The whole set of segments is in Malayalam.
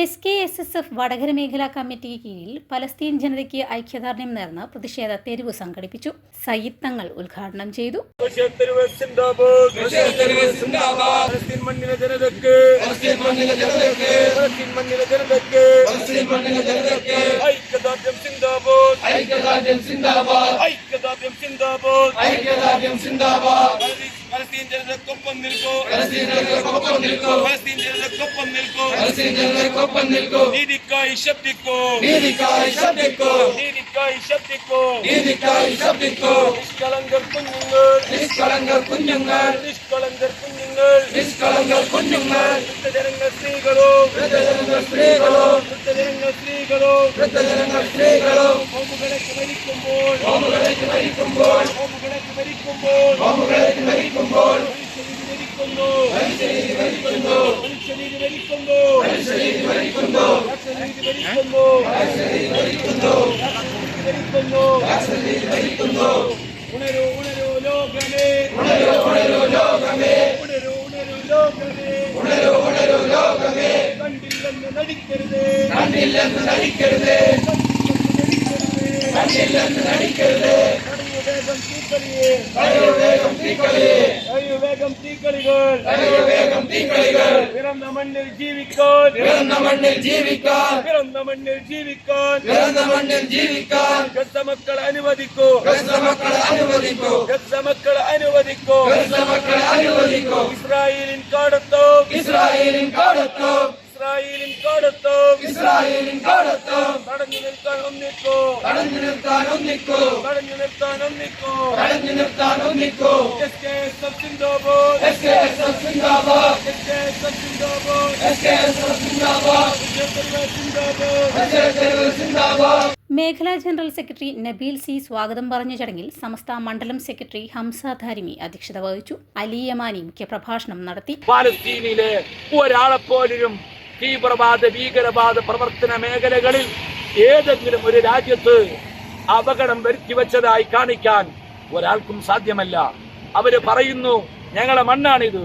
S K S S F Vadakara മേഖലാ കമ്മിറ്റിക്ക് കീഴിൽ പലസ്തീൻ ജനതയ്ക്ക് ഐക്യദാർഢ്യം നേർന്ന പ്രതിഷേധ തെരുവ് സംഘടിപ്പിച്ചു. സയ്യിദ് തങ്ങൾ ഉദ്ഘാടനം ചെയ്തു. ഐക്യദാർഢ്യം സിന്ദാബാദ്. പലസ്തീൻ മണ്ണിലെ ജനതയ്ക്ക് പലസ്തീൻ മണ്ണിലെ ജനതയ്ക്ക് ഐക്യദാർഢ്യം സിന്ദാബാദ് ഐക്യദാർഢ്യം സിന്ദാബാദ് പലസ്തീൻ- പലസ്തീൻ ജനതയ്ക്കൊപ്പം നിൽക്കൂ. പലസ്തീൻ ജനതയ്ക്കൊപ്പം നിൽക്കൂ നീതിക്കായി ശബ്ദിക്കൂ നീതിക്കായി ശബ്ദിക്കൂ നിഷ്കളങ്കർ കുഞ്ഞുങ്ങൾ നിഷ്കളങ്കർ കുഞ്ഞുങ്ങൾ. നിഷ്കളങ്കർ കുഞ്ഞുങ്ങൾ. നിഷ്കളങ്കർ കുഞ്ഞുങ്ങൾ. വൃദ്ധജനങ്ങൾ സ്ത്രീകളോ. വൃദ്ധജനങ്ങൾ സ്ത്രീകളോ. സ്ത്രീകളോ വൃദ്ധജനങ്ങൾ സ്ത്രീകളോ ഹോമുകളേക്ക് മരിക്കുമ്പോൾ ഹോമുകളേക്ക് മരിക്കുമ്പോൾ ഹോമുകളേക്ക് മരിക്കുമ്പോൾ ഹോമുകളേക്ക് മരിക്കുമ്പോൾ മരിക്കുന്നു മനുഷ്യരീതി മരിക്കുന്നു മനുഷ്യരീതി മരിക്കുന്നു മനുഷ്യരീതി മരിക്കുന്നു മനുഷ്യരീതി മരിക്കുന്നു മരിക്കുന്നു മരിക്കുന്നു ലോകമേ. ഉണരൂ ഉണരൂ ലോകമേ. കണ്ടില്ലെന്ന് നടിക്കരുത്. கண்ணில்லன்னு நடிக்கிறது கண்ணில்லன்னு நடிக்கிறது வேகம் தீக்களியே வேகம் தீக்களிகள் வேகம் தீக்களிகள் பிறந்த மண்ணில் ஜீவிக்கான் பிறந்த மண்ணில் ஜீவிக்கான் பிறந்த மண்ணில் ஜீவிக்கான் பிறந்த மண்ணில் ஜீவிக்கான் கெட்ட மக்கள் அனுமதிக்கோ கெட்ட மக்கள் அனுமதிக்கோ கெட்ட மக்கள் அனுமதிக்கோ கெட்ட மக்கள் அனுமதிக்கோ இஸ்ராயலின் காடத்தோ இஸ்ராயலின் காடத்தோ ഇസ്രായേലിൻ കാടത്തോ ഇസ്രായേലിൻ കാടത്തോ തടഞ്ഞു നിൽക്കാൻ ഒന്നിക്കോ? തടഞ്ഞു നിർത്താൻ ഒന്നിക്കോ? തടഞ്ഞു നിർത്താൻ ഒന്നിക്കോ? തടഞ്ഞു നിർത്താൻ ഒന്നിക്കോ? എസ് കെ എസ് എഫ് സിന്ദാബാദ്. എസ് കെ എസ് എഫ് സിന്ദാബാദ്. എസ് കെ എസ് എഫ് സിന്ദാബാദ്. എസ് കെ എസ് എഫ് സിന്ദാബാദ്. സിന്ദാബാദ്. സിന്ദാബാദ്. മേഖലാ ജനറൽ സെക്രട്ടറി നബീൽ സി സ്വാഗതം പറഞ്ഞ ചടങ്ങിൽ സമസ്ത മണ്ഡലം സെക്രട്ടറി ഹംസ ധാരിമി അധ്യക്ഷത വഹിച്ചു. അലി യമാനി മുഖ്യപ്രഭാഷണം നടത്തി. പാലസ്തീനിലെ ഒരാളെപ്പോലും തീവ്രവാദ ഭീകരവാദ പ്രവർത്തന മേഖലകളിൽ ഏതെങ്കിലും ഒരു രാജ്യത്ത് അപകടം വരുത്തി വെച്ചതായി കാണിക്കാൻ ഒരാൾക്കും സാധ്യമല്ല. അവർ പറയുന്നു ഞങ്ങളെ മണ്ണാണിത്.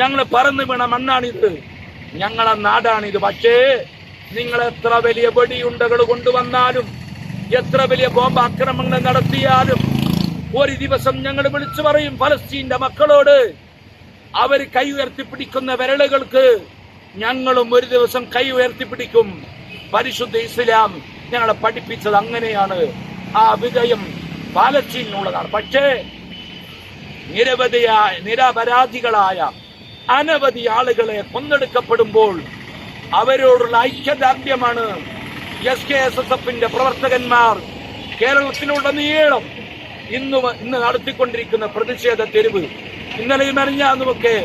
ഞങ്ങൾ പറന്നു വീണ മണ്ണാണിത്. ഞങ്ങളെ നാടാണിത്. പക്ഷേ നിങ്ങൾ എത്ര വലിയ വെടിയുണ്ടകൾ കൊണ്ടുവന്നാലും എത്ര വലിയ ബോംബ് ആക്രമണങ്ങൾ നടത്തിയാലും ഒരു ദിവസം ഞങ്ങൾ വിളിച്ചു പറയും ഫലസ്തീന്റെ മക്കളോട് അവർ കൈ ഉയർത്തിപ്പിടിക്കുന്ന വിരലുകൾക്ക് ഞങ്ങളും ഒരു ദിവസം കൈ ഉയർത്തിപ്പിടിക്കും. പരിശുദ്ധ ഇസ്ലാം ഞങ്ങളെ പഠിപ്പിച്ചത് അങ്ങനെയാണ്. ആ വിജയം പാലച്ചീനുള്ളതാണ് പക്ഷേ നിരവധിയായ നിരപരാധികളായ അനവധി ആളുകളെ കൊന്നെടുക്കപ്പെടുമ്പോൾ അവരോടുള്ള ഐക്യദാർഢ്യമാണ് എസ് കെ എസ് എസ് എഫിന്റെ പ്രവർത്തകന്മാർ. കേരളത്തിലുടനീളം ഇന്ന് ഇന്ന് നടത്തിക്കൊണ്ടിരിക്കുന്ന പ്രതിഷേധ തെരുവ്. ഇന്നലെയും അറിഞ്ഞാന്നുമൊക്കെ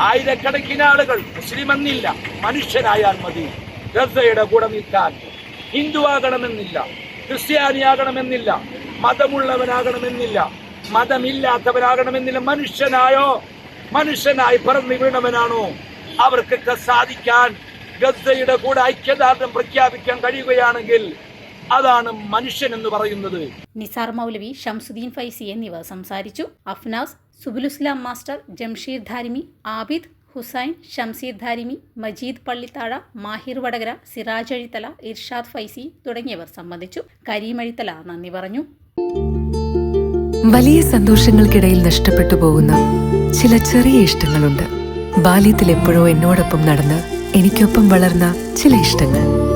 ആയിരക്കണക്കിന് ആളുകൾ മുസ്ലിം എന്നില്ല മനുഷ്യരായാൽ മതി. ഗസയുടെ കൂടെ നിൽക്കാൻ ഹിന്ദു ഹിന്ദുവാകണമെന്നില്ല ക്രിസ്ത്യാനിയാകണമെന്നില്ല മതമുള്ളവനാകണമെന്നില്ല മതമില്ലാത്തവനാകണമെന്നില്ല. മനുഷ്യനായോ? മനുഷ്യനായി പറന്നു വീണവനാണോ? അവർക്കൊക്കെ സാധിക്കാൻ ഗസയുടെ കൂടെ ഐക്യദാർഢ്യം പ്രഖ്യാപിക്കാൻ കഴിയുകയാണെങ്കിൽ അതാണ് മനുഷ്യൻ എന്ന് പറയുന്നത്. നിസാർ മൗലവി ഷംസുദ്ദീൻ ഫൈസി എന്നിവർ സംസാരിച്ചു. അഫ്നാസ് സുബുലുസ്ലാം മാസ്റ്റർ ജംഷീർ ധാരിമി ആബിദ് ഹുസൈൻ ഷംസീർ ധാരിമി മജീദ് പള്ളിത്താഴ മാഹിർ വടകര സിറാജ് അഴിത്തല ഇർഷാദ് ഫൈസി തുടങ്ങിയവർ സംബന്ധിച്ചു. കരീം അഴിത്തല നന്ദി പറഞ്ഞു. വലിയ സന്തോഷങ്ങൾക്കിടയിൽ നഷ്ടപ്പെട്ടു പോകുന്ന ചില ചെറിയ ഇഷ്ടങ്ങളുണ്ട്. ബാല്യത്തിൽ എപ്പോഴോ എന്നോടൊപ്പം നടന്ന് എനിക്കൊപ്പം വളർന്ന ചില ഇഷ്ടങ്ങൾ.